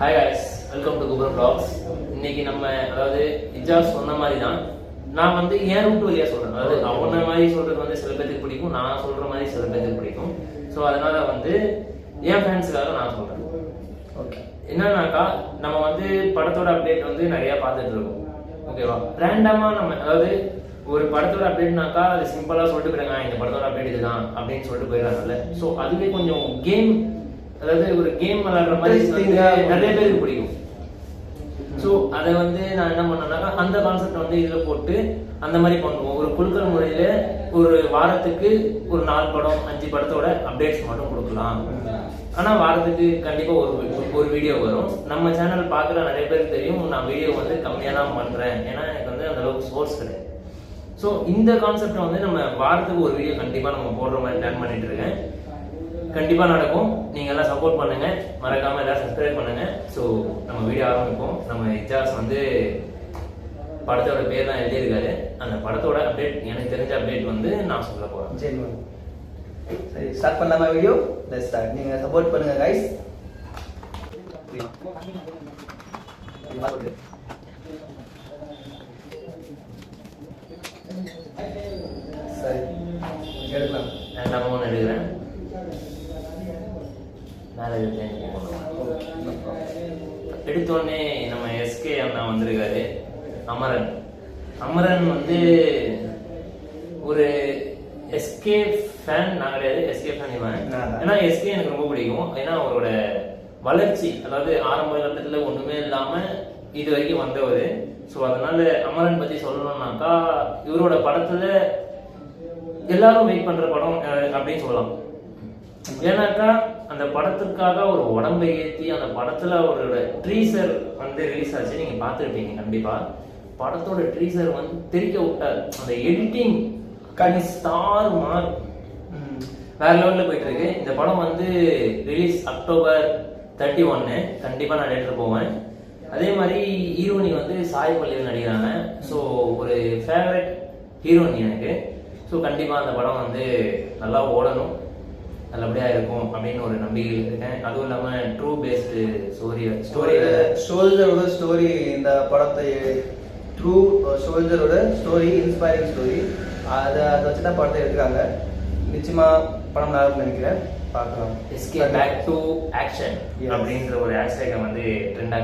Hi guys welcome to Kuber vlogs இன்னைக்கு நம்ம அதாவது இஜாஸ் சொன்ன மாதிரி தான் நான் வந்து என் ரூட் வழியா சொல்றேன்? அதாவது அவன மாதிரி சொல்றது வந்து சில பேருக்கு பிடிக்கும் நான் சொல்ற மாதிரி சில பேருக்கு பிடிக்கும். ஸோ அதனால வந்து என் ஃபேன்ஸுக்காக நான் சொல்றேன். ஓகே என்னன்னாக்கா நம்ம வந்து படத்தோட அப்டேட் வந்து நிறைய பார்த்துட்டு இருக்கோம். ஓகேவா ரேண்டமா நம்ம அதாவது ஒரு படத்தோட அப்டேட்னாக்கா அது சிம்பிளா சொல்லிட்டு போயிடுங்க இந்த படத்தோட அப்டேட் இதுதான் அப்படின்னு சொல்லிட்டு போயிடுறாங்கல்ல. ஸோ அதுவே கொஞ்சம் கேம் அதாவது ஒரு கேம் விளையாடுற மாதிரி நிறைய பேருக்கு பிடிக்கும். ஸோ அதை வந்து நான் என்ன பண்ணேன்னாக்கா அந்த கான்செப்ட் வந்து இதில் போட்டு அந்த மாதிரி பண்ணுவோம். ஒரு குழுக்கள் முறையில ஒரு வாரத்துக்கு ஒரு நாலு படம் அஞ்சு படத்தோட அப்டேட்ஸ் மட்டும் கொடுக்கலாம். ஆனா வாரத்துக்கு கண்டிப்பா ஒரு ஒரு வீடியோ வரும். நம்ம சேனல் பார்க்குற நிறைய பேருக்கு தெரியும். நான் வீடியோ வந்து கம்மியாக தான் பண்றேன். ஏன்னா எனக்கு வந்து அந்த அளவுக்கு சோர்ஸ் கிடையாது. ஸோ இந்த கான்செப்டை வந்து நம்ம வாரத்துக்கு ஒரு வீடியோ கண்டிப்பா நம்ம போடுற மாதிரி பிளான் பண்ணிட்டு இருக்கேன். கண்டிப்பா நடக்கும். நீங்க எல்லாம் சப்போர்ட் பண்ணுங்க. மறக்காம எல்லாம் சப்ஸ்கிரைப் பண்ணுங்க. ஸோ நம்ம வீடியோ ஆரம்பிப்போம். நம்ம இஜாஸ் வந்து படத்தோட பேர் தான் எழுதியிருக்காரு. அந்த படத்தோட அப்டேட் எனக்கு தெரிஞ்ச அப்டேட் வந்து நான் சொல்ல போறேன். ஜென்வன் சரி. ஸ்டார்ட் பண்ணலாமா வீடியோ லெட்ஸ் ஸ்டார்ட் நீங்க சப்போர்ட் பண்ணுங்க கைஸ் சரி எடுக்கலாம். ரெண்டாம் ஒன்று எடுக்கிறேன் மேலே எடுத்தேன் எடுத்தோடனே நம்ம எஸ்கே அண்ணா வந்திருக்காரு. அமரன். அமரன் வந்து ஒரு எஸ்கே ஃபேன் நான் கிடையாது. எஸ்கே ஃபேன் இவன். ஏன்னா எஸ்கே எனக்கு ரொம்ப பிடிக்கும். ஏன்னா அவரோட வளர்ச்சி அதாவது ஆரம்ப கட்டத்துல ஒண்ணுமே இல்லாம இது வரைக்கும் வந்தவர். ஸோ அதனால அமரன் பத்தி சொல்லணும்னாக்கா இவரோட படத்துல எல்லாரும் வெயிட் பண்ற படம் அப்படின்னு சொல்லலாம். ஏன்னாக்கா அந்த படத்திற்காக ஒரு உடம்பை ஏற்றி அந்த படத்தில் அவரோட ட்ரீசர் வந்து ரிலீஸ் ஆச்சு. நீங்கள் பார்த்துருப்பீங்க கண்டிப்பாக படத்தோட ட்ரீசர் வந்து தெரிக்க விட்டார் அந்த எடிட்டிங் கனி ஸ்டார் மார்க் வேற லெவலில் போயிட்டு இருக்கு இந்த படம் வந்து ரிலீஸ் அக்டோபர் தேர்ட்டி ஒன்னு கண்டிப்பாக நான் டேட்டர் போவேன். அதே மாதிரி ஹீரோனி வந்து சாய் பள்ளியில் நடிக்கிறாங்க. ஸோ ஒரு ஃபேவரட் ஹீரோனி எனக்கு. ஸோ கண்டிப்பாக அந்த படம் வந்து நல்லா ஓடணும். நல்லபடியா இருக்கும் அப்படின்னு ஒரு நம்பிக்கையில் இருக்கேன். அதுவும் இல்லாம ட்ரூ பேஸ்டு ஸ்டோரி ஸ்டோரி சோல்ஜரோட ஸ்டோரி இந்த படத்தை ட்ரூ சோல்ஜரோட ஸ்டோரி இன்ஸ்பைரிங் ஸ்டோரி அதை அதை வச்சு தான் படத்தை எடுக்கிறாங்க. நிச்சயமா படம் நல்லா இருக்கும்னு நினைக்கிறேன். பார்க்கலாம். SK back to action. அப்படின்ற ஒரு ஹேஷ்டேகை வந்து ட்ரெண்ட்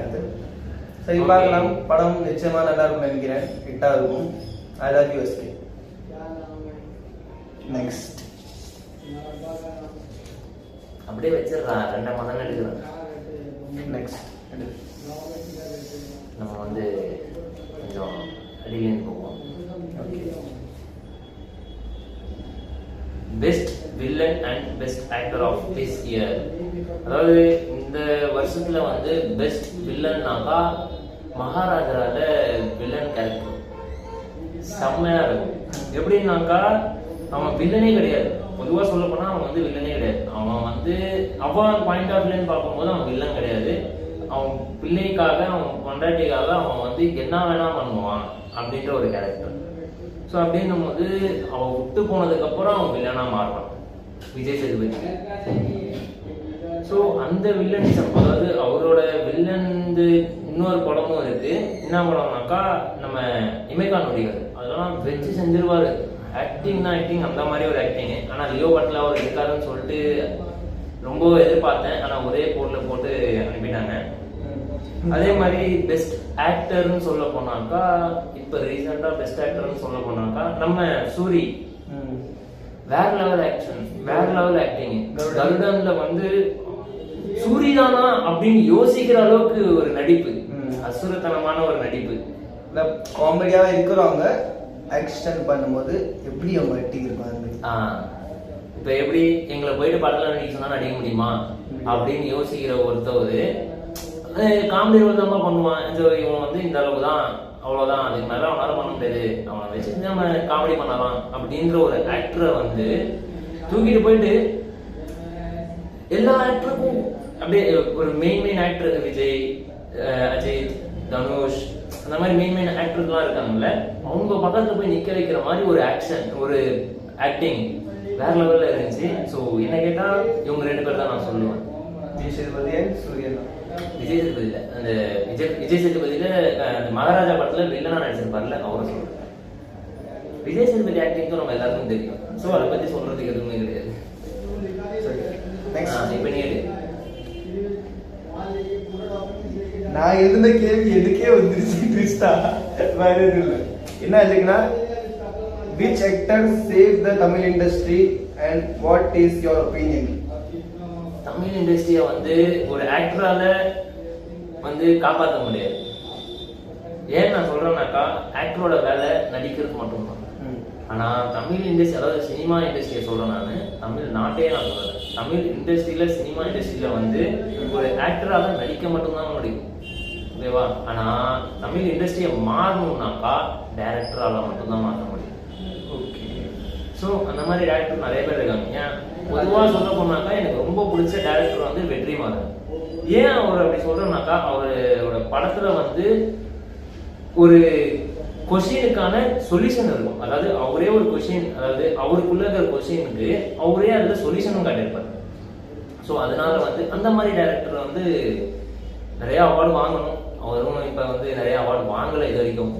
இருக்குது சரி. பார்க்கலாம். படம் நிச்சயமா நல்லா இருக்கும்னு நினைக்கிறேன். ஹிட்டா இருக்கும். I love you SK next அப்படியே வச்சிடலாம் ரெண்டாம் மதம் எடுக்கிறேன் நெக்ஸ்ட் நம்ம வந்து கொஞ்சம் அடியிலேருந்து போவோம். Best villain and best actor of this year அதாவது இந்த வருஷத்துல வந்து பெஸ்ட் வில்லன்னாக்கா மகாராஜரால வில்லன் கேரக்டர் செம்மையா இருக்கும். எப்படின்னாக்கா அவன் வில்லனே கிடையாது. பொதுவாக சொல்ல போனால் அவன் வந்து வில்லனே கிடையாது. அவன் வந்து அவன் பாயிண்ட் ஆஃப் வியூன்னு பார்க்கும்போது அவன் வில்லன் கிடையாது. அவன் பிள்ளைக்காக அவன் பொண்டாட்டிக்காக அவன் வந்து என்ன வேணா பண்ணுவான் அப்படின்ற ஒரு கேரக்டர் ஸோ அப்படின்னும் போது அவன் விட்டு போனதுக்கப்புறம் அவன் வில்லனா மாறுவான். விஜய் சேதுபதி. ஸோ அந்த வில்லனிசம் அதாவது அவரோட வில்லன் இன்னொரு படமும் இருக்கு. என்ன படம்னாக்கா நம்ம இமைக்கான் நொடிகள் அதெல்லாம் வச்சு செஞ்சிருவாரு. ஆக்டிங் தான் ஆக்டிங் அந்த மாதிரி ஒரு ஆக்டிங் ஆனா லியோ பட்ல அவர் இருக்காருன்னு சொல்லிட்டு ரொம்ப எதிர்பார்த்தேன். ஆனா ஒரே போர்ல போட்டு அனுப்பிட்டாங்க. அதே மாதிரி பெஸ்ட் ஆக்டர்னு சொல்ல போனாக்கா இப்ப ரீசெண்டா பெஸ்ட் ஆக்டர்னு சொல்ல போனாக்கா நம்ம சூரி. வேற லெவல் ஆக்ஷன் வேற லெவல் ஆக்டிங் கருடன். கருடன்ல வந்து சூரிதானா அப்படின்னு யோசிக்கிற அளவுக்கு ஒரு நடிப்பு. அசுரத்தனமான ஒரு நடிப்பு. காமெடியாக இருக்கிறவங்க எக்ஸ்டெண்ட் பண்ணும்போது எப்படி அவங்க ஆக்டிங் இருப்பாங்க? ஆ, எப்படி எங்களை போயிட்டு படத்தில் நடிக்க சொன்னால் நடிக்க முடியுமா? அப்படின்னு யோசிக்கிற ஒருத்தவர் காமெடி ரோல் தான் பண்ணுவான் இந்த இவன் வந்து இந்த அளவுக்கு தான் அவ்வளோதான் அதுக்கு மேலே அவனால் பண்ண முடியாது. அவனை வச்சு நம்ம காமெடி பண்ணலாம் அப்படின்ற ஒரு ஆக்டரை வந்து தூக்கிட்டு போயிட்டு எல்லா ஆக்டருக்கும் அப்படியே ஒரு main main actor Vijay Ajith Dhanush அந்த மாதிரி மெயின் மெயின் ஆக்டர்லாம் இருக்காங்கல்ல அவங்க பக்கத்துல போய் நிக்க வைக்கிற மாதிரி ஒரு ஆக்ஷன் ஒரு ஆக்டிங் வேற லெவல்ல இருந்துச்சு. ஸோ என்ன கேட்டா இவங்க ரெண்டு பேர் தான் நான் சொல்லுவேன். விஜய் சேதுபதி சூரியன் விஜய் சேதுபதியில அந்த விஜய் விஜய் சேதுபதியில அந்த மகாராஜா படத்துல வில்லனா நடிச்சிருப்பார்ல அவரை சொல்றேன். விஜய் சேதுபதி ஆக்டிங்க்கும் நம்ம எல்லாருக்கும் தெரியும். ஸோ அதை பத்தி சொல்றதுக்கு எதுவுமே கிடையாது. இப்ப நீ நான் எழுதின கேள்வி எனக்கே வந்துருச்சு ட்விஸ்டா வேற எதுவும் இல்லை. என்ன இருக்குன்னா which actor save the Tamil industry and what is your opinion Tamil இண்டஸ்ட்ரியை வந்து ஒரு ஆக்டரால வந்து காப்பாற்ற முடியாது. ஏன் நான் சொல்றேன்னாக்கா ஆக்டரோட வேலை நடிக்கிறது மட்டும்தான். ஆனா தமிழ் இண்டஸ்ட்ரி அதாவது சினிமா இண்டஸ்ட்ரியை சொல்றேன் நான். தமிழ் நாட்டே நான் சொல்றேன். தமிழ் இண்டஸ்ட்ரியில சினிமா இண்டஸ்ட்ரியில வந்து ஒரு ஆக்டரால நடிக்க மட்டும்தான் முடியும். ஓகேவா? ஆனா தமிழ் இண்டஸ்ட்ரியை மாறணும்னாக்கா டேரக்டரால மட்டும்தான் மாற்ற முடியும். ஓகே. ஸோ அந்த மாதிரி டேரக்டர் நிறைய பேர் இருக்காங்க. ஏன்? பொதுவாக சொல்ல போனாக்கா எனக்கு ரொம்ப பிடிச்ச டேரக்டர் வந்து வெற்றிமாறன். ஏன் அவர் அப்படி சொல்றேன்னாக்கா அவரோட படத்துல வந்து ஒரு கொஷினுக்கான சொல்யூஷன் இருக்கும். அதாவது அவரே ஒரு கொஷின் அதாவது அவருக்குள்ள இருக்கிற கொஷினுக்கு அவரே அதுல சொல்யூஷனும் காட்டியிருப்பார். ஸோ அதனால வந்து அந்த மாதிரி டேரக்டர் வந்து நிறைய அவார்டு வாங்கணும். அவரும் இப்போ வந்து நிறைய அவார்டு வாங்கலை இது வரைக்கும்.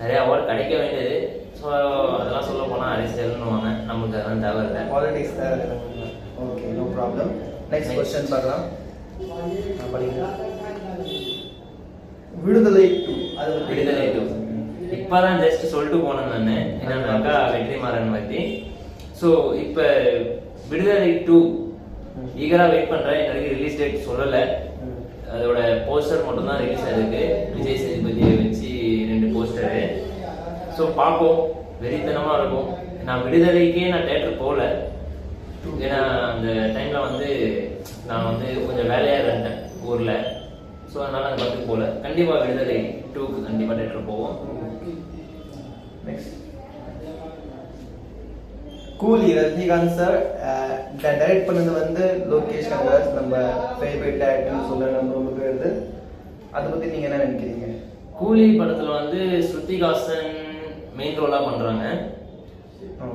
நிறைய அவார்டு கிடைக்க வேண்டியது. ஸோ அதெல்லாம் சொல்ல போனால் அரசியல்னுவாங்க. நமக்கு அதெல்லாம் தேவையில்லை பாலிடிக்ஸ் தான் okay no problem next. Question பார்க்கலாம். விடுதலை டூ அது விடுதலை டூ இப்பதான் ஜஸ்ட் சொல்லிட்டு போனேன் நான். என்னன்னாக்கா வெற்றிமாறன் பத்தி. ஸோ இப்போ விடுதலை டூ ஈகரா வெயிட் பண்றேன். இது வரைக்கும் ரிலீஸ் டேட் சொல்லலை. அதோட போஸ்டர் மட்டும் தான் ரிலீஸ் ஆயிருக்கு. விஜய் சேதுபதியை வச்சு ரெண்டு போஸ்டரு ஸோ பார்ப்போம். வெறித்தனமா இருக்கும். நான் விடுதலைக்கே நான் தேட்டர் போகல. ஏன்னா அந்த டைம்ல வந்து நான் வந்து கொஞ்சம் வேலையா இருந்தேன் ஊர்ல. ஸோ அதனால அந்த படத்துக்கு போகல. கண்டிப்பா விடுதலை டூக்கு கண்டிப்பா தேட்டர் போவோம். நெக்ஸ்ட் கூலி ரஜினிகாந்த் சார் டைரக்ட் பண்ணது வந்து லோகேஷ் கனகராஜ் நம்ம ஃபேவரட் டேரக்டர்னு சொல்ல நம்ம ரொம்ப பேர் அதை பத்தி நீங்க என்ன நினைக்கிறீங்க? கூலி படத்துல வந்து ஸ்ருதிகாசன் மெயின் ரோலா பண்றாங்க.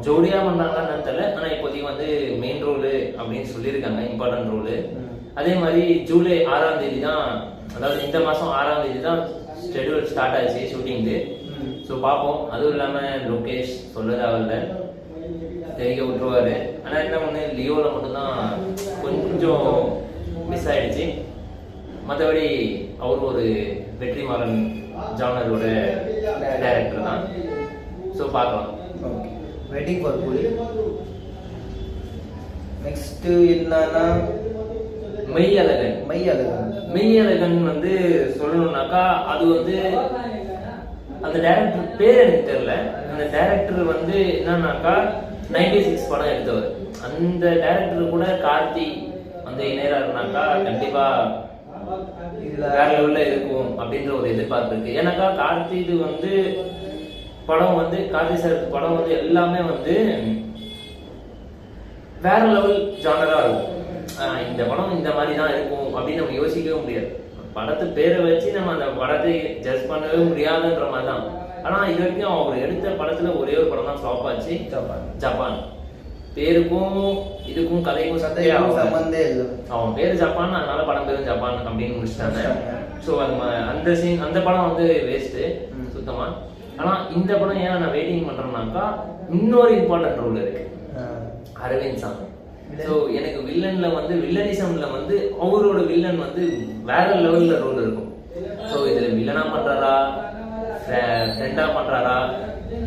ஜோடியா பண்றாங்களான்னு தெரியல. ஆனா இப்போதைக்கு வந்து மெயின் ரோலு அப்படின்னு சொல்லியிருக்காங்க இம்பார்ட்டன்ட் ரோலு. அதே மாதிரி ஜூலை ஆறாம் தேதி தான் அதாவது இந்த மாசம் ஆறாம் தேதி தான் ஷெட்யூல் ஸ்டார்ட் ஆச்சு ஷூட்டிங்கு. ஸோ பார்ப்போம். அதுவும் இல்லாம லோகேஷ் சொல்ல தேவையில்ல தெரிவிக்க விட்டுருவாரு. ஆனா என்ன ஒண்ணு லியோல மட்டும்தான் கொஞ்சம் மிஸ் ஆயிடுச்சு. மற்றபடி அவர் ஒரு வெற்றிமாறன் ஜானரோட டைரக்டர் தான். ஸோ பார்க்கலாம். Okay waiting for Coolie next என்னன்னா மெய்யழகன். மையழகன் மெய்யழகன் வந்து சொல்லணும்னாக்கா அது வந்து அந்த டேரக்டர் பேர் எனக்கு தெரியல. அந்த டேரக்டர் வந்து என்னன்னாக்கா நைன்டி சிக்ஸ் படம் எடுத்தவர். அந்த டேரக்டர் கூட கார்த்தி வந்து இணையறாருனாக்கா கண்டிப்பா வேற லெவல்ல இருக்கும் அப்படின்ற ஒரு எதிர்பார்ப்பு இருக்கு. ஏன்னாக்கா கார்த்தி இது வந்து படம் வந்து கார்த்தி சார் படம் வந்து எல்லாமே வந்து வேற லெவல் ஜானரா இருக்கும். இந்த படம் இந்த மாதிரி தான் இருக்கும் அப்படின்னு நம்ம யோசிக்கவே முடியாது. படத்து பேரை வச்சு நம்ம அந்த படத்தை ஜட்ஜ் பண்ணவே முடியாதுன்ற மாதிரி தான் ஆனா இது வரைக்கும் அவர் எடுத்த படத்துல ஒரே ஒரு படம் தான் ஃப்ளாப் ஆச்சு. ஜப்பான். ஜப்பான். பேருக்கும் இதுக்கும் கதைக்கும் ஆகல. சம்பந்தே இல்லை. அவன் பேரு ஜப்பான் அதனால படம் பேரும் ஜப்பான் அப்படின்னு முடிச்சிட்டாங்க. ஸோ அது அந்த சீன் அந்த படம் வந்து வேஸ்ட் ம். சுத்தமா. ஆனா இந்த படம் ஏன் நான் வெயிட்டிங் பண்றேன்னாக்கா இன்னொரு இம்பார்ட்டன்ட் ரோல் இருக்கு. அரவிந்த் சாமி. ஸோ எனக்கு வில்லன்ல வந்து வில்லனிசம்ல வந்து அவரோட வில்லன் வந்து வேற லெவல்ல ரோல் இருக்கும். ஸோ இதுல வில்லனா பண்றாரா? ஃப்ரெண்டா பண்றாரா?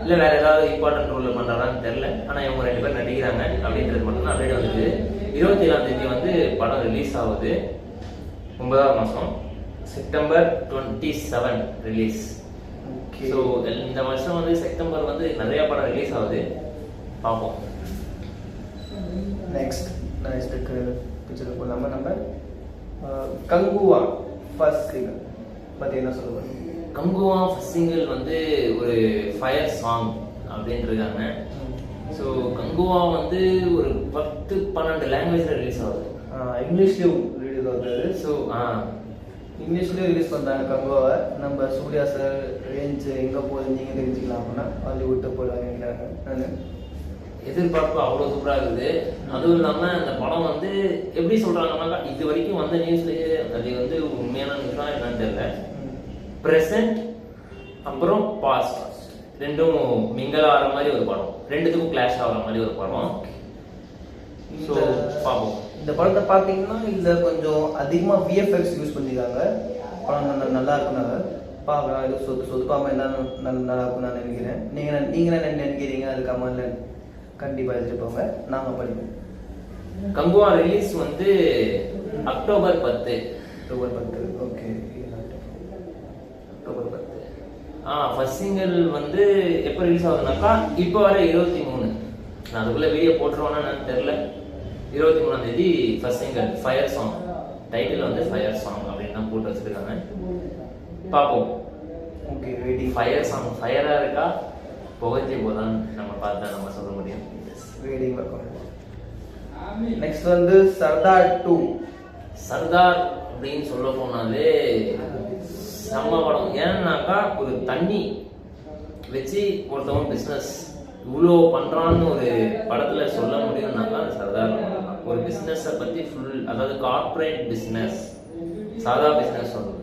இல்ல வேற ஏதாவது இம்பார்ட்டன்ட் ரோல்ல பண்றாரான்னு தெரியல. ஆனா இவங்க ரெண்டு பேரும் நடிக்கிறாங்க அப்படின்றது மட்டும் தான் அப்டேட் வந்தது இருபத்தி ஏழாம் தேதி வந்து படம் ரிலீஸ் ஆகுது. ஒன்பதாம் மாசம். September twenty seven release okay so இந்த வருஷம் வந்து செப்டம்பர் வந்து நிறைய படம் ரிலீஸ் ஆகுது. பார்ப்போம். நெக்ஸ்ட் நெக்ஸ்ட்டுக்கு பிக்சர் போகலாமா நம்ம கங்குவா ஃபர்ஸ்ட் சிங்கர் பற்றி என்ன சொல்லுவாங்க கங்குவா ஃபர்ஸ்ட் சிங்கிள் வந்து ஒரு ஃபயர் சாங் அப்படின்னு இருக்காங்க ஸோ கங்குவா வந்து ஒரு பத்து பன்னெண்டு லாங்குவேஜில் ரிலீஸ் ஆகுது. இங்கிலீஷ்லேயும் ரிலீஸ் ஆகுது. ஸோ ஆ. இங்கிலீஷ்லேயும் ரிலீஸ் பண்ணுறாங்க கங்குவாவை. நம்ம சூர்யா சார் ரேஞ்ச் எங்கே போகுது நீங்கள் தெரிஞ்சுக்கலாம் அப்படின்னா ஹாலிவுட்டு போகலாங்கிறாங்க நான். எதிர்பார்ப்பு அவ்வளோ சூப்பராக இருக்குது அதுவும் இல்லாமல் அந்த படம் வந்து எப்படி சொல்கிறாங்கன்னாக்கா இது வரைக்கும் வந்த நியூஸ்லேயே அது வந்து உண்மையான நியூஸாக என்னன்னு தெரியல. ப்ரெசன்ட் அப்புறம் பாஸ்ட் ரெண்டும் மிங்கல் ஆகிற மாதிரி ஒரு படம். ரெண்டுத்துக்கும் கிளாஷ் ஆகிற மாதிரி ஒரு படம். ஸோ இந்த- பார்ப்போம். இந்த படத்தை பார்த்தீங்கன்னா இதில் கொஞ்சம் அதிகமாக விஎஃப்எக்ஸ் யூஸ் பண்ணியிருக்காங்க. படம் நல்லா நல்லா இருக்குனாங்க பார்க்கலாம். இது சொத்து சொத்துப்பாமல் என்ன நல்லா இருக்கும்னு நான் நினைக்கிறேன். நீங்கள் நீங்கள் என்ன நினைக்கிறீங்க? அது கமெண்ட்ல கண்டிப்பாக எடுத்துட்டு நாங்கள் படிப்போம். கங்குவா ரிலீஸ் வந்து அக்டோபர் பத்து. அக்டோபர் பத்து. ஓகே அக்டோபர் பத்து. ஆ ஃபர்ஸ்ட் சிங்கிள் வந்து எப்போ ரிலீஸ் ஆகுதுனாக்கா இப்போ வர இருபத்தி மூணு. நான் அதுக்குள்ள வீடியோ போட்டுருவேன்னா என்னன்னு தெரில இருபத்தி மூணாம் தேதி first single fire song title வந்து ஃபயர் சாங் அப்படின்னு தான் போட்டு வச்சிருக்காங்க. பார்ப்போம். ஓகே வெயிட்டிங் ஃபயர் சாங் ஃபயராக இருக்கா? புகழ்ச்சி போதான்னு நம்ம பார்த்தா நம்ம சொல்ல முடியும் நெக்ஸ்ட் வந்து சர்தார் டூ சர்தார் அப்படின்னு சொல்ல போனாலே செம்ம படம். ஏன்னாக்கா ஒரு தண்ணி வச்சு ஒருத்தவன் பிஸ்னஸ் இவ்வளோ பண்றான்னு ஒரு படத்துல சொல்ல முடியும்னாக்கா சர்தார். ஒரு பிஸ்னஸை பத்தி ஃபுல் அதாவது கார்ப்பரேட் பிஸ்னஸ் சாதா பிஸ்னஸ் சொல்றது.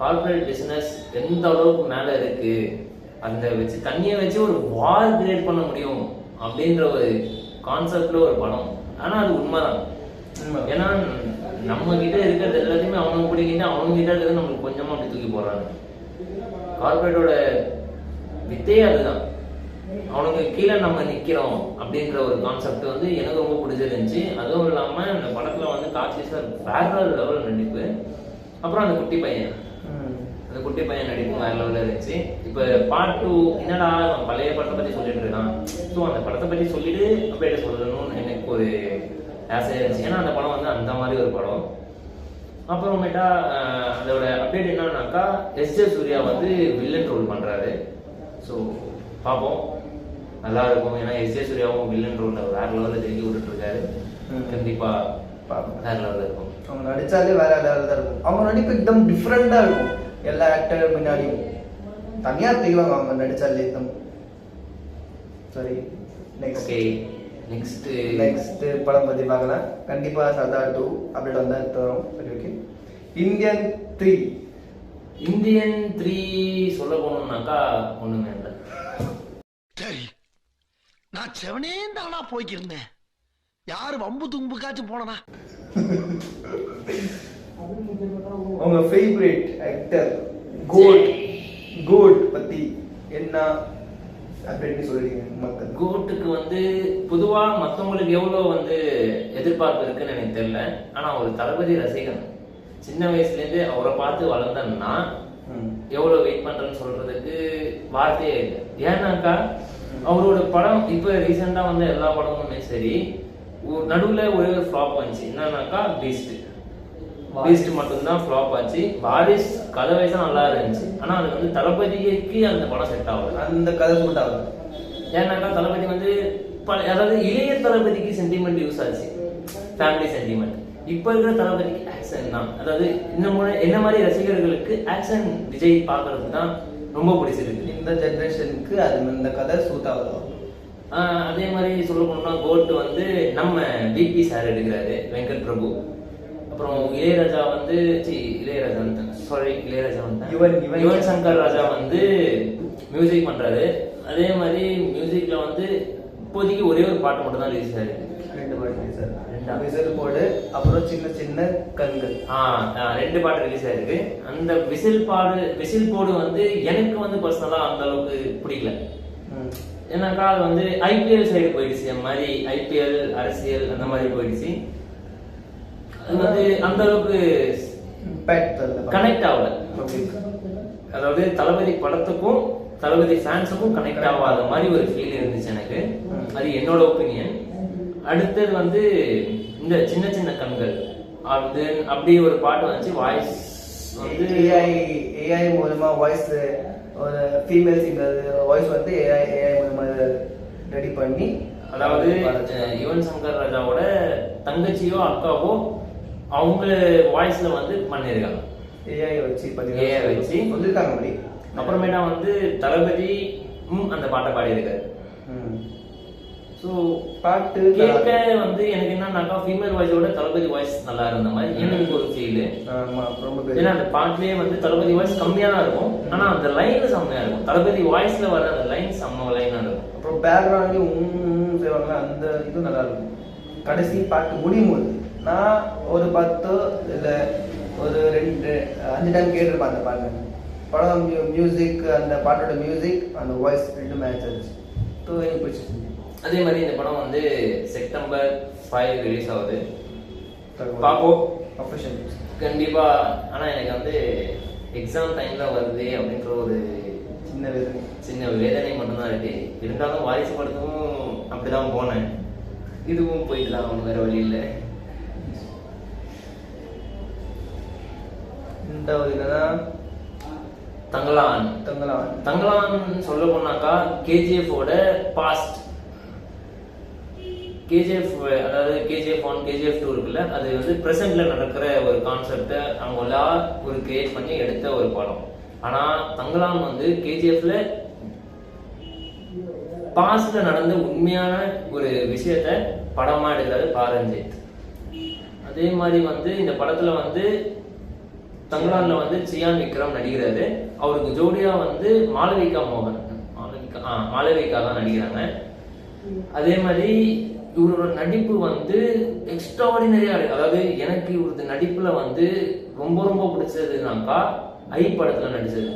கார்ப்பரேட் பிஸ்னஸ் எந்த அளவுக்கு மேல இருக்கு? அந்த வச்சு தண்ணியை வச்சு ஒரு வார் கிரியேட் பண்ண முடியும் அப்படின்ற ஒரு கான்செப்ட்ல ஒரு படம். ஆனா அது உண்மைதான். உண்மை. ஏன்னா நம்ம கிட்ட இருக்கிறது எல்லாத்தையுமே அவனுக்கு பிடிக்கிட்டு அவங்க கிட்ட இருக்கிறது நம்மளுக்கு கொஞ்சமா அப்படி தூக்கி போடுறாங்க. கார்பரேட்டோட வித்தையே அதுதான். அவனுக்கு கீழே நம்ம நிக்கிறோம் அப்படின்ற ஒரு கான்செப்ட் வந்து எனக்கு ரொம்ப பிடிச்சிருந்துச்சு. அதுவும் இல்லாம இந்த படத்துல வந்து காட்சி சார் வேற லெவல் நடிப்பு. அப்புறம் அந்த குட்டி பையன். அந்த குட்டி பையன் நடிப்பு வேற லெவலில் இருந்துச்சு இப்போ பார்ட் டூ என்னடா அவன் பழைய படத்தை பற்றி சொல்லிட்டு இருக்கான் ஸோ அந்த படத்தை பற்றி சொல்லிட்டு அப்படியே சொல்லணும்னு எனக்கு ஒரு ஆசையாக இருந்துச்சு ஏன்னா அந்த படம் வந்து அந்த மாதிரி ஒரு படம் அப்புறமேட்டா அஹ், அதோட அப்டேட் என்னன்னாக்கா எஸ் ஜே சூர்யா வந்து வில்லன் ரோல் பண்ணுறாரு ஸோ பார்ப்போம் நல்லா இருக்கும் ஏன்னா எஸ் ஜே சூர்யாவும் வில்லன் ரோலில் வேற லெவலில் திரும்பி விட்டுட்டு இருக்காரு ம். கண்டிப்பாக பார்ப்போம் வேற லெவலில் இருக்கும் அவங்க நடிச்சாலே வேற லெவலில் தான் இருக்கும் அவங்க நடிப்பு एकदम டிஃப்ரெண்டாக இருக்கும் எல்லா ஆக்டர்கள் முன்னாடியும். தனியாக தெரியவாங்க அவங்க நடிச்சா லேத்தம் சரி நெக்ஸ்ட் நெக்ஸ்ட் நெக்ஸ்ட் படம் பற்றி பார்க்கலாம். கண்டிப்பாக சர்தார் டூ அப்படின்னு வந்தால் தரும் சரி okay Indian three Indian three சொல்ல போனோம்னாக்கா ஒன்றுமே சரி நான் செவனேந்தானா போய்க்கிருந்தேன். யார் வம்பு தும்புக்காச்சும் போனனா? உங்க ஃபேவரட் ஆக்டர் கோட் கோட் பத்தி என்ன அப்டேட் சொல்றீங்க மக்கள்? கோட்டுக்கு வந்து பொதுவா மத்தவங்களுக்கு எவ்வளவு வந்து எதிர்பார்ப்பு இருக்குன்னு எனக்கு தெரியல. ஆனா ஒரு தளபதி ரசிகன் சின்ன வயசுல இருந்து அவரை பார்த்து வளர்ந்தேன்னா ம். எவ்வளவு வெயிட் பண்றேன்னு சொல்றதுக்கு வார்த்தையே இல்லை. ஏன்னாக்கா அவரோட படம் இப்ப ரீசெண்டா வந்த எல்லா படமுமே சரி நடுவுல ஒரே ஒரு ஃப்ளாப் வந்துச்சு என்னன்னாக்கா பீஸ்ட் பீஸ்ட் மட்டும்தான் ஃப்ளாப் ஆச்சு. வாரிஸ் கதை வயசா நல்லா இருந்துச்சு. ஆனா அது வந்து தளபதிக்கு அந்த படம் செட் ஆகல. அந்த கதை சூட் ஆகுது ஏன்னாக்கா தளபதி வந்து அதாவது இளைய தளபதிக்கு சென்டிமெண்ட் யூஸ் ஆச்சு. ஃபேமிலி சென்டிமெண்ட் இப்போ இருக்கிற தளபதிக்கு ஆக்ஷன் தான். அதாவது முறை என்ன மாதிரி ரசிகர்களுக்கு ஆக்ஷன் விஜய் பார்க்கறது தான் ரொம்ப பிடிச்சிருக்கு. இந்த ஜெனரேஷனுக்கு அது இந்த கதை சூட் ஆகுது அதே மாதிரி சொல்ல போனோம்னா கோட் வந்து நம்ம பிபி சார் எடுக்கிறாரு வெங்கட் பிரபு அப்புறம் இளையராஜா வந்து இளையராஜா சாரி இளையராஜா வந்து யுவன், யுவன் சங்கர். ராஜா வந்து மியூசிக் பண்றாரு. அதே மாதிரி மியூசிக்ல வந்து இப்போதைக்கு ஒரே ஒரு பாட்டு மட்டும் தான் ரிலீஸ் ஆயிருக்கு. ரெண்டு பாட்டு சார் ரெண்டா? விசில் போடு அப்புறம் சின்ன சின்ன கண்கள். ஆஹ் ரெண்டு பாட்டு ரிலீஸ் ஆயிருக்கு. அந்த விசில் பாடு விசில் போடு வந்து எனக்கு வந்து பர்சனலா அந்த அளவுக்கு பிடிக்கல. ஏன்னாக்கா அது வந்து ஐபிஎல் சைடு போயிடுச்சு. மாதிரி ஐபிஎல் அரசியல் அந்த மாதிரி போயிடுச்சு. வந்து அந்த அளவுக்கு கனெக்ட் ஆகல. அதாவது தளபதி படத்துக்கும் தளபதி ஃபேன்ஸுக்கும் கனெக்ட் ஆகாத மாதிரி ஒரு ஃபீல் இருந்துச்சு எனக்கு. அது என்னோட ஒப்பீனியன் அடுத்தது வந்து இந்த சின்ன சின்ன கண்கள். அது அப்படி ஒரு பாட்டு வந்துச்சு வாய்ஸ் வந்து ஏஐ ஏஐ மூலமா வாய்ஸ் ஒரு ஃபீமேல் சிங்கர் வாய்ஸ் வந்து ஏஐ ஏஐ மூலமா ரெடி பண்ணி அதாவது யுவன் சங்கர் ராஜாவோட தங்கச்சியோ அக்காவோ அவங்க வாய்ஸ்ல வந்து பண்ணியிருக்காங்க. ஏஐ வச்சு AI வச்சு. சொல்லிருக்காங்க அப்படி அப்புறமேட்டா வந்து தளபதி அந்த பாட்டை பாடியிருக்காரு. ஸோ பாட்டு கேட்க வந்து எனக்கு என்னன்னாக்கா ஃபீமேல் வாய்ஸோட தளபதி வாய்ஸ் நல்லா இருந்த மாதிரி எனக்கு ஒரு ஃபீல் ஏன்னா அந்த பாட்டுலயே வந்து தளபதி வாய்ஸ் கம்மியா தான் இருக்கும். ஆனா அந்த லைன் செம்மையா இருக்கும். தளபதி வாய்ஸ்ல வர அந்த லைன் செம்ம லைனா இருக்கும். அப்புறம் பேக்ரவுண்ட்லயும் உம் செய்வாங்க அந்த இது நல்லா இருக்கும். கடைசி பாட்டு முடியும் போது. நான் ஒரு பத்து இல்ல ஒரு ரெண்டு அஞ்சு டைம் கேட்டிருப்பேன் அந்த பாட்டு. படம் மியூசிக் அந்த பாட்டோட மியூசிக் அந்த வாய்ஸ் ரெண்டு மேட்ச் ஆச்சு. ஸோ எனக்கு பிடிச்சிருச்சு அதே மாதிரி இந்த படம் வந்து செப்டம்பர் ஃபைவ் ரிலீஸ் ஆகுது. பாப்போம். அஃபிஷியல் கண்டிப்பா. ஆனா எனக்கு வந்து எக்ஸாம் டைம்ல வருது அப்படின்ற ஒரு சின்ன வேதனை. சின்ன வேதனை மட்டும்தான் இருக்கு. இருந்தாலும் வாரிசு படத்தும் அப்படிதான் போனேன். இதுவும் போயிட்டு தான் வேற வழி இல்லை. ரெண்டாவது என்னன்னா தங்கலான் தங்கலாம் தங்கலான் சொல்ல போனாக்கா கேஜிஎஃப் ஓட பாஸ்ட் கேஜிஎஃப் அதாவது கேஜிஎஃப் ஒன் கேஜிஎஃப் டூ இருக்குல்ல அது வந்து ப்ரெசென்ட்ல நடக்கிற ஒரு கான்செப்டை அவங்க எல்லாம் ஒரு கிரியேட் பண்ணி எடுத்த ஒரு படம். ஆனா தங்கலான் வந்து கேஜிஎஃப்ல பாஸ்ட்ல நடந்த உண்மையான ஒரு விஷயத்த படமா எடுக்கிறாரு பாரஞ்சித். அதே மாதிரி வந்து இந்த படத்துல வந்து தங்கலான்ல வந்து சியான் விக்ரம் நடிக்கிறாரு. அவருக்கு ஜோடியா வந்து மாளவிகா மோகன். மாளவிகா ஆ மாளவிகா தான் நடிக்கிறாங்க. அதே மாதிரி இவரோட நடிப்பு வந்து எக்ஸ்ட்ராடினரியா இருக்கு. அதாவது எனக்கு இவரது நடிப்புல வந்து ரொம்ப ரொம்ப பிடிச்சதுனாக்கா ஐ படத்துல நடிச்சது.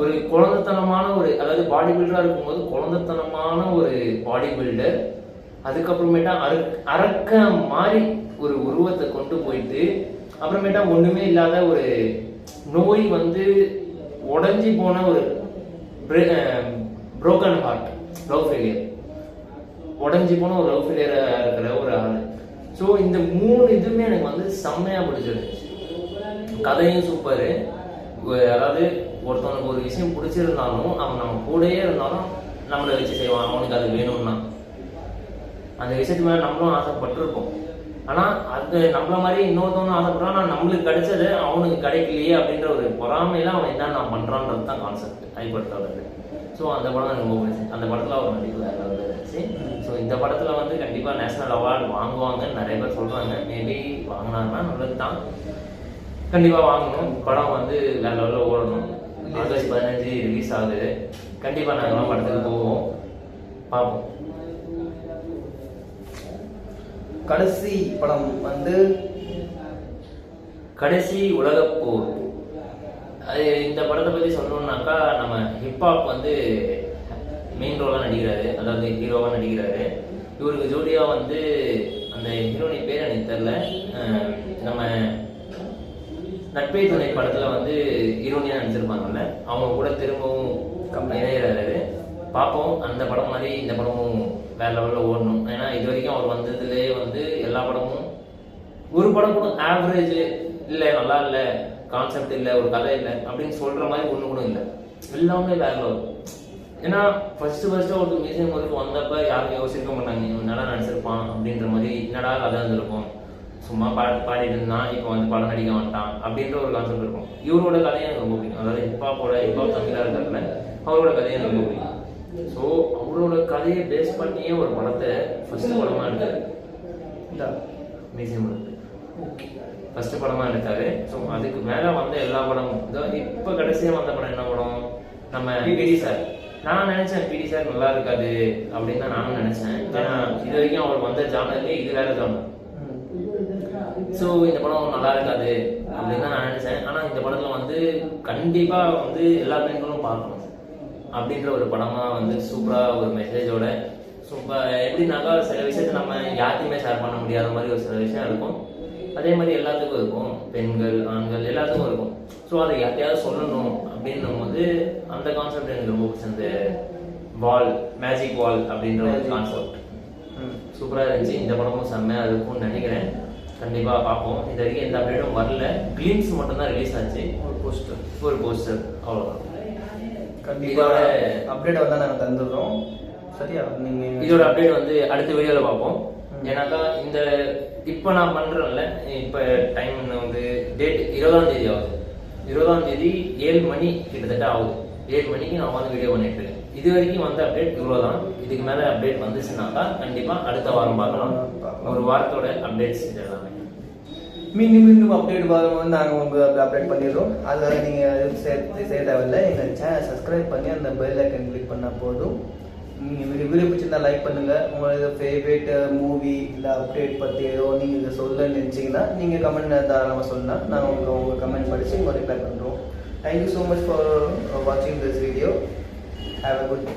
ஒரு குழந்தைத்தனமான ஒரு அதாவது பாடி பில்டரா இருக்கும்போது குழந்தைத்தனமான ஒரு பாடி பில்டர் அதுக்கப்புறமேட்டா அரக்க மாதிரி ஒரு உருவத்தை கொண்டு போயிட்டு அப்புறமேட்டா ஒண்ணுமே இல்லாத ஒரு நோய் வந்து உடஞ்சி போன ஒரு புரோக்கன் ஹார்ட் லவ் ஃபெயிலியர் உடஞ்சி போன ஒரு லவ் ஃபெயிலியரா இருக்கிற ஒரு ஆள். ஸோ இந்த மூணு இதுவுமே எனக்கு வந்து செம்மையா பிடிச்சிருந்துச்சு. கதையும் சூப்பரு. அதாவது ஒருத்தவனுக்கு ஒரு விஷயம் பிடிச்சிருந்தாலும் அவன் நம்ம கூடயே இருந்தாலும் நம்மளை வச்சு செய்வான். அவனுக்கு அது வேணும்னா. அந்த விஷயத்து மேலே நம்மளும் ஆசைப்பட்டிருப்போம். ஆனா அது நம்மள மாதிரி இன்னொருத்தவனும் ஆசைப்படுறான் ஆனா நம்மளுக்கு கிடைச்சது அவனுக்கு கிடைக்கலையே அப்படின்ற ஒரு பொறாமையில அவன் என்ன நான் பண்றான்றது தான் கான்செப்ட் ஐபடுத்தோடது ஸோ அந்த படம் எனக்கு ரொம்ப பிடிச்சி அந்த படத்தில் அவர் நடிப்பு வேற வந்து இருந்துச்சு. ஸோ இந்த படத்தில் வந்து கண்டிப்பாக நேஷனல் அவார்டு வாங்குவாங்கன்னு நிறைய பேர் சொல்கிறாங்க மேபி வாங்கினாங்கன்னா நல்லது தான் கண்டிப்பாக வாங்கணும். படம் வந்து வேற லெவலில் ஓடணும். ஆகஸ்ட் பதினஞ்சு ரிலீஸ் ஆகுது. கண்டிப்பாக நாங்களாம் படத்துக்கு போவோம். பார்ப்போம். கடைசி படம் வந்து கடைசி உலகப் போர். அது இந்த படத்தை பத்தி சொல்லணும்னாக்கா நம்ம ஹிப்ஹாப் வந்து மெயின் ரோலா நடிக்கிறாரு. அதாவது ஹீரோவா நடிக்கிறாரு. இவருக்கு ஜோடியா வந்து அந்த ஹீரோனி பேர் எனக்கு தெரியல. அஹ் நம்ம நட்பே துணை படத்துல வந்து ஹீரோனியா நடிச்சிருப்பாங்கல்ல அவங்க கூட திரும்பவும் இணையிறாரு. பார்ப்போம். அந்த படம் மாதிரி இந்த படமும் வேற லெவலில் ஓடணும். ஏன்னா இது வரைக்கும் அவர் வந்ததுலேயே வந்து எல்லா படமும் ஒரு படம் கூட ஆவரேஜ் இல்லை நல்லா இல்லை கான்செப்ட் இல்லை ஒரு கதை இல்லை அப்படின்னு சொல்ற மாதிரி ஒன்று கூட இல்லை. எல்லாமே வேற லெவல் ஏன்னா ஃபர்ஸ்ட் ஃபர்ஸ்ட் ஒரு மியூசியம் ஒர்க் வந்தப்ப யாரும் யோசிக்க மாட்டாங்க இவன் என்னடா நடிச்சிருப்பான் அப்படின்ற மாதிரி என்னடா கதை வந்திருக்கும்? சும்மா பாட்டு பாடிட்டு இருந்தான் இப்போ வந்து படம் நடிக்க மாட்டான் அப்படின்ற ஒரு கான்செப்ட் இருக்கும். இவரோட கதையை எனக்கு ரொம்ப பிடிக்கும். அதாவது ஹிப்ஹாப்போட ஹிப்ஹாப் தமிழாக இருக்கிறதுல அவரோட கதையை எனக்கு ரொம்ப பிடிக்கும். ஸோ அவரோட கதையை பேஸ் பண்ணியே ஒரு படத்தை ஃபர்ஸ்ட் படமா எடுத்தாரு. இந்த மியூசியம் ஒர்க் ஃபர்ஸ்ட் படமா எடுத்தாரு. ஸோ அதுக்கு மேல வந்த எல்லா படமும். இதோ இப்போ கடைசியா வந்த படம் என்ன படம்? நம்ம பிடி சார் நான் நினைச்சேன் பிடி சார் நல்லா இருக்காது அப்படின்னு தான் நானும் நினைச்சேன். ஏன்னா இது வரைக்கும் அவர் வந்த ஜானர்லேயே இது வேற ஜானர் ஸோ இந்த படம் நல்லா இருக்காது அப்படின்னு தான் நான் நினைச்சேன். ஆனா இந்த படத்துல வந்து கண்டிப்பா வந்து எல்லா பெண்களும் பார்க்கணும். அப்படின்ற ஒரு படமா வந்து சூப்பரா ஒரு மெசேஜோட சூப்பர் எப்படின்னாக்கா சில விஷயத்தை நம்ம யார்ட்டையுமே ஷேர் பண்ண முடியாத மாதிரி ஒரு சில விஷயம் இருக்கும். அதே மாதிரி எல்லாத்துக்கும் இருக்கும். பெண்கள் ஆண்கள் எல்லாத்துக்கும் இருக்கும். ஸோ அதை யார்ட்டையாவது சொல்லணும் அப்படின்னும் போது அந்த கான்செப்ட் எனக்கு ரொம்ப பிடிச்ச அந்த வால் மேஜிக் வால் அப்படின்ற ஒரு கான்செப்ட் சூப்பரா இருந்துச்சு. இந்த படமும் செம்மையா இருக்கும்னு நினைக்கிறேன். கண்டிப்பா பார்ப்போம். இது வரைக்கும் எந்த அப்டேட்டும் வரல. கிளிம்ஸ் மட்டும் தான் ரிலீஸ் ஆச்சு. ஒரு போஸ்டர் ஒரு போஸ்டர் அவ்வளவுதான். கண்டிப்பா. இதோட- அப்டேட் வந்தா நாங்க தந்துடுறோம். சரியா? நீங்க இதோட அப்டேட் வந்து அடுத்த வீடியோல பார்ப்போம். ஏன்னாக்கா இந்த இப்போ நான் பண்றேன்ல இப்போ டைம் வந்து டேட் இருபதாம் தேதி ஆகுது. இருபதாம் தேதி ஏழு மணி கிட்டத்தட்ட ஆகுது. ஏழு மணிக்கு நான் வந்து வீடியோ பண்ணிட்டு இருக்கேன். இது வரைக்கும் வந்த அப்டேட் இவ்வளோ தான் இதுக்கு மேலே அப்டேட் வந்துச்சுனாக்கா கண்டிப்பாக அடுத்த வாரம் பார்க்கலாம். ஒரு வாரத்தோட அப்டேட்ஸ் இது எல்லாமே மீண்டும் மீண்டும் அப்டேட் வரும்போது நாங்கள் உங்களுக்கு அப்டேட் பண்ணிடுறோம். அதில் நீங்கள் சேர்த்து செய்ய தேவையில்லை. எங்கள் சேனல் சப்ஸ்கிரைப் பண்ணி அந்த பெல் ஐக்கன் கிளிக் பண்ணால் போதும். நீங்கள் வீடியோ பிடிச்சிருந்தா லைக் பண்ணுங்கள் உங்களோட ஃபேவரேட் மூவி இல்லை அப்டேட் பற்றி ஏதோ நீங்கள் இதை சொல்ல நினச்சிங்கன்னா நீங்கள் கமெண்ட் தாராளமாக சொல்லலாம் நாங்கள் உங்கள் உங்கள் கமெண்ட் படித்து உங்கள் ரிப்ளை பண்ணுறோம் thank you so much for வாட்சிங் this video have a good